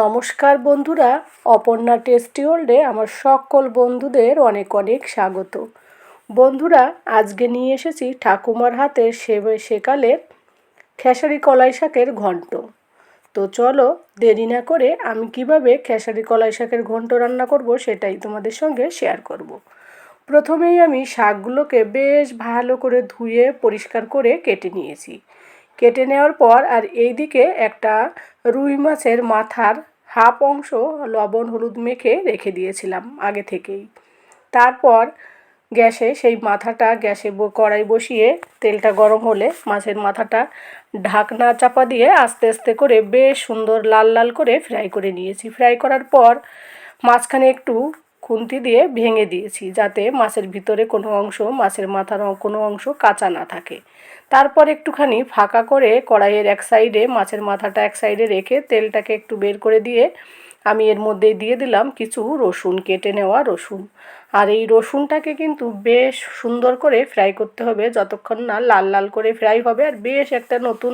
নমস্কার বন্ধুরা, অপর্ণা টেস্টি ওয়ার্ল্ডে আমার সকল বন্ধুদের অনেক অনেক স্বাগত। বন্ধুরা, আজকে নিয়ে এসেছি ঠাকুমার হাতের সেবে, সেকালের খেসারি কলাই শাকের ঘন্ট। তো চলো, দেরি না করে আমি কীভাবে খেসারি কলাই শাকের ঘন্ট রান্না করব সেটাই তোমাদের সঙ্গে শেয়ার করব। প্রথমেই আমি শাকগুলোকে বেশ ভালো করে ধুয়ে পরিষ্কার করে কেটে নিয়েছি। কেটে নেওয়ার পর আর এই দিকে একটা রুই মাছের মাথার হাফ অংশ লবণ হলুদ মেখে রেখে দিয়েছিলাম আগে থেকেই। তারপর গ্যাসে সেই মাথাটা গ্যাসে কড়াই বসিয়ে তেলটা গরম হলে মাছের মাথাটা ঢাকনা চাপা দিয়ে আস্তে আস্তে করে বেশ সুন্দর লাল লাল করে ফ্রাই করে নিয়েছি। ফ্রাই করার পর মাঝখানে একটু খুন্তি দিয়ে ভেঙে দিয়েছি যাতে মাছের ভিতরে কোনো অংশ, মাছের মাথার কোনো অংশ কাঁচা না থাকে। তারপর একটুখানি ফাঁকা করে কড়াইয়ের এক সাইডে, মাছের মাথাটা এক সাইডে রেখে তেলটাকে একটু বের করে দিয়ে আমি এর মধ্যে দিয়ে দিলাম কিছু রসুন কেটে নেওয়া রসুন। আর এই রসুনটাকে কিন্তু বেশ সুন্দর করে ফ্রাই করতে হবে যতক্ষণ না লাল লাল করে ফ্রাই হবে আর বেশ একটা নতুন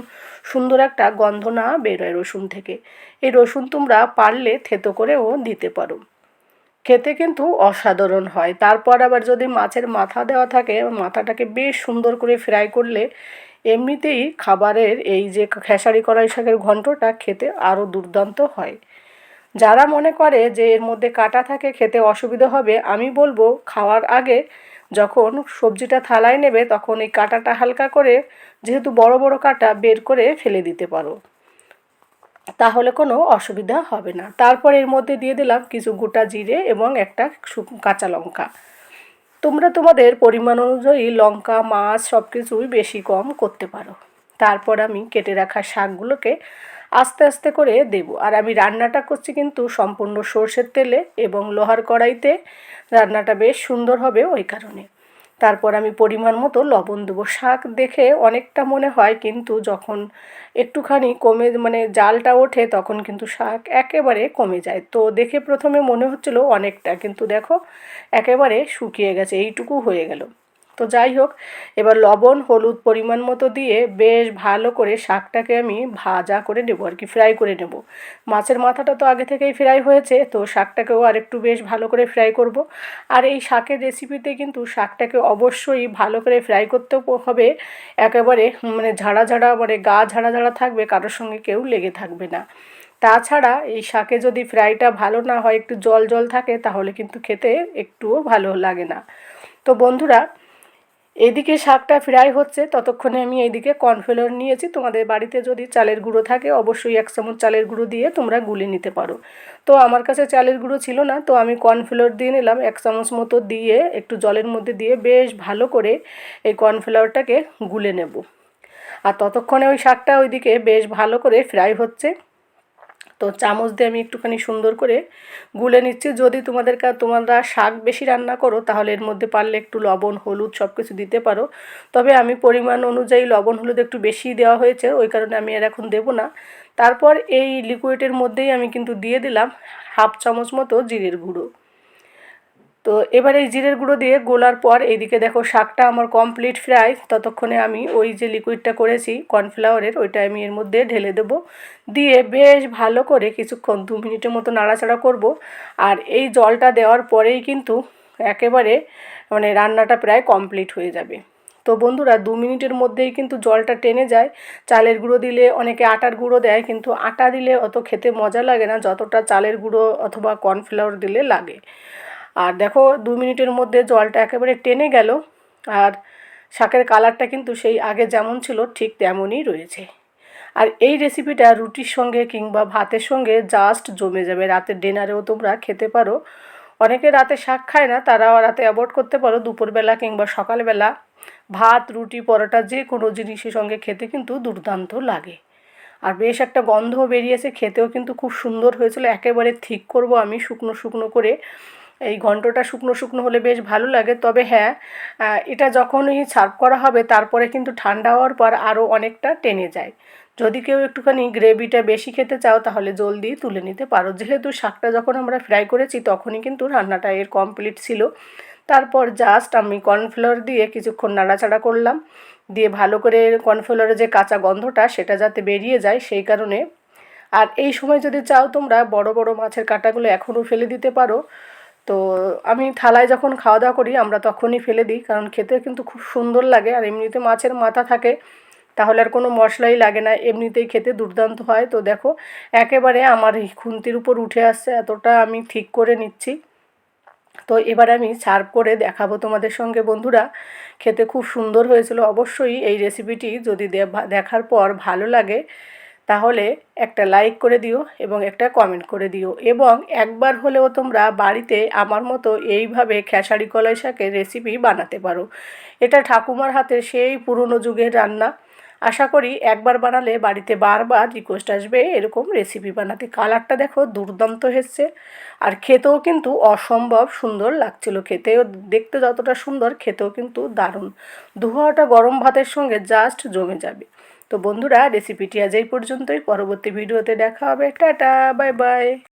সুন্দর একটা গন্ধ না বেরোয় রসুন থেকে। এই রসুন তোমরা পারলে থেতো করেও দিতে পারো। খেতে কিন্তু অসাধারণ হয়। তারপর আবার যদি মাছের মাথা দেওয়া থাকে, মাথাটাকে বেশ সুন্দর করে ফ্রাই করলে এমনিতেই খাবারের এই যে খেসারি কড়াই শাকের ঘন্টটা খেতে আরও দুর্দান্ত হয়। যারা মনে করে যে এর মধ্যে কাটা থাকে, খেতে অসুবিধা হবে, আমি বলব খাওয়ার আগে যখন সবজিটা থালায় নেবে, তখন এই কাটাটা হালকা করে, যেহেতু বড় বড় কাটা, বের করে ফেলে দিতে পারো। তাহলে কোনো অসুবিধা হবে না। তারপর এর মধ্যে দিয়ে দিলাম কিছু গোটা জিরে এবং একটা কাঁচা লঙ্কা। তোমরা তোমাদের পরিমাণ অনুযায়ী লঙ্কা, মাছ সব কিছুই বেশি কম করতে পারো। তারপর আমি কেটে রাখা শাকগুলোকে আস্তে আস্তে করে দেব। আর আমি রান্নাটা করছি কিন্তু সম্পূর্ণ সর্ষের তেলে এবং লোহার কড়াইতে। রান্নাটা বেশ সুন্দর হবে ওই কারণে। তারপর আমি পরিমাণ মতো লবণ দেবো। শাক দেখে অনেকটা মনে হয় কিন্তু যখন একটুখানি কমে মানে জালটা ওঠে তখন কিন্তু শাক একেবারে কমে যায়। তো দেখে প্রথমে মনে হচ্ছিল অনেকটা কিন্তু দেখো একেবারে শুকিয়ে গেছে, এইটুকু হয়ে গেল। তো যাই হোক, এবার লবণ, হলুদ পরিমাণ মতো দিয়ে বেশ ভালো করে শাকটাকে আমি ভাজা করে নেব আর কি ফ্রাই করে নেব। মাছের মাথাটা তো আগে থেকেই ফ্রাই হয়েছে, তো শাকটাকেও আর একটু বেশ ভালো করে ফ্রাই করব। আর এই শাকের রেসিপিতে কিন্তু শাকটাকে অবশ্যই ভালো করে ফ্রাই করতে হবে। একেবারে মানে ঝাড়া ঝাড়া মানে গা ঝাড়া ঝাড়া থাকবে, কারোর সঙ্গে কেউ লেগে থাকবে না। তাছাড়া এই শাকে যদি ফ্রাইটা ভালো না হয়, একটু জল জল থাকে, তাহলে কিন্তু খেতে একটুও ভালো লাগে না। তো বন্ধুরা এদিকে শাকটা ফ্রাই হচ্ছে, ততক্ষণে আমি এইদিকে কর্নফ্লোর নিয়েছি। তোমাদের বাড়িতে যদি চালের গুঁড়ো থাকে, অবশ্যই এক চামচ চালের গুঁড়ো দিয়ে তোমরা গুলে নিতে পারো। তো আমার কাছে চালের গুঁড়ো ছিল না, তো আমি কর্নফ্লোর দিয়ে নিলাম, এক চামচ মতো দিয়ে একটু জলের মধ্যে দিয়ে বেশ ভালো করে এই কর্নফ্লাওয়ারটাকে গুলে নেব। আর ততক্ষণে ওই শাকটা ওইদিকে বেশ ভালো করে ফ্রাই হচ্ছে। তো চামচ দিয়ে আমি একটুখানি সুন্দর করে গুলে নিচ্ছি। যদি তোমাদের তোমরা শাক বেশি রান্না করো, তাহলে এর মধ্যে পারলে একটু লবণ, হলুদ সব কিছু দিতে পারো। তবে আমি পরিমাণ অনুযায়ী লবণ, হলুদ একটু বেশি দেওয়া হয়েছে, ওই কারণে আমি আর এখন দেবো না। তারপর এই লিকুইডের মধ্যেই আমি কিন্তু দিয়ে দিলাম হাফ চামচ মতো জিরের গুঁড়ো। তো এবার এই জিরের গুঁড়ো দিয়ে গোলার পর এইদিকে দেখো শাকটা আমার কমপ্লিট ফ্রাই ততক্ষণে আমি ওই যে লিকুইডটা করেছি কর্নফ্লাওয়ারের ওইটা আমি এর মধ্যে ঢেলে দেবো। দিয়ে বেশ ভালো করে কিছুক্ষণ, দু মিনিটের মতো নাড়াচাড়া করব। আর এই জলটা দেওয়ার পরেই কিন্তু একেবারে মানে রান্নাটা প্রায় কমপ্লিট হয়ে যাবে। তো বন্ধুরা, দু মিনিটের মধ্যেই কিন্তু জলটা টেনে যায়। চালের গুঁড়ো দিলে অনেকে আটার গুঁড়ো দেয়, কিন্তু আটা দিলে অত খেতে মজা লাগে না, যতটা চালের গুঁড়ো অথবা কর্নফ্লাওয়ার দিলে লাগে। আর দেখো দু মিনিটের মধ্যে জলটা একেবারে টেনে গেল, আর শাকের কালারটা কিন্তু সেই আগে যেমন ছিল ঠিক তেমনই রয়েছে। আর এই রেসিপিটা রুটির সঙ্গে কিংবা ভাতের সঙ্গে জাস্ট জমে যাবে। রাতের ডিনারেও তোমরা খেতে পারো। অনেকে রাতে শাক খায় না, তারাও রাতে অ্যাভয়েড করতে পারো। দুপুরবেলা কিংবা সকালবেলা ভাত, রুটি, পরোটা যে কোনো জিনিসের সঙ্গে খেতে কিন্তু দুর্দান্ত লাগে। আর বেশ একটা গন্ধও বেরিয়েছে, খেতেও কিন্তু খুব সুন্দর হয়েছিল। একেবারে ঠিক করব আমি শুকনো শুকনো করে। এই ঘন্টটা শুকনো শুকনো হলে বেশ ভালো লাগে। তবে হ্যাঁ এটা যখনই সার্ভ করা হবে, তারপরে কিন্তু ঠান্ডা হওয়ার পর আরও অনেকটা টেনে যায়। যদি কেউ একটুখানি গ্রেভিটা বেশি খেতে চাও, তাহলে জলদি তুলে নিতে পারো। যেহেতু শাকটা যখন আমরা ফ্রাই করেছি, তখনই কিন্তু রান্নাটা এর কমপ্লিট ছিল। তারপর জাস্ট আমি কর্নফ্লাওয়ার দিয়ে কিছুক্ষণ নাড়াচাড়া করলাম। দিয়ে ভালো করে কর্নফ্লাওয়ারের যে কাঁচা গন্ধটা, সেটা যাতে বেরিয়ে যায়, সেই কারণে। আর এই সময় যদি চাও তোমরা বড় বড় মাছের কাঁটাগুলো এখনও ফেলে দিতে পারো। তো আমি থালায় যখন খাওয়া দাওয়া করি, আমরা তখনই ফেলে দিই। কারণ খেতে কিন্তু খুব সুন্দর লাগে। আর এমনিতে মাছের মাথা থাকে, তাহলে আর কোনো মশলাই লাগে না। এমনিতেই খেতে দুর্দান্ত হয়। তো দেখো, একেবারে আমার খুন্তির উপর উঠে আসছে। এতটা আমি ঠিক করে নিচ্ছি। তো এবার আমি সার্ভ করে দেখাবো তোমাদের সঙ্গে। বন্ধুরা, খেতে খুব সুন্দর হয়েছিল। অবশ্যই এই রেসিপিটি যদি দেখার পর ভালো লাগে তাহলে একটা লাইক করে দিও এবং একটা কমেন্ট করে দিও এবং একবার হলেও তোমরা বাড়িতে আমার মতো এইভাবে খেসারি কলাই শাকের রেসিপি বানাতে পারো। এটা ঠাকুমার হাতে সেই পুরনো যুগের রান্না। আশা করি একবার বানালে বাড়িতে বারবার রিকোয়েস্ট আসবে এরকম রেসিপি বানাতে। কালারটা দেখো দুর্দান্ত হচ্ছে আর খেতেও কিন্তু অসম্ভব সুন্দর লাগছিল খেতেও দেখতে যতটা সুন্দর, খেতেও কিন্তু দারুণ। দুহাটা গরম ভাতের সঙ্গে জাস্ট জমে যাবে। তো বন্ধুরা রেসিপিটি আজ এই পর্যন্তই। পরবর্তী ভিডিওতে দেখা হবে। Tata bye bye.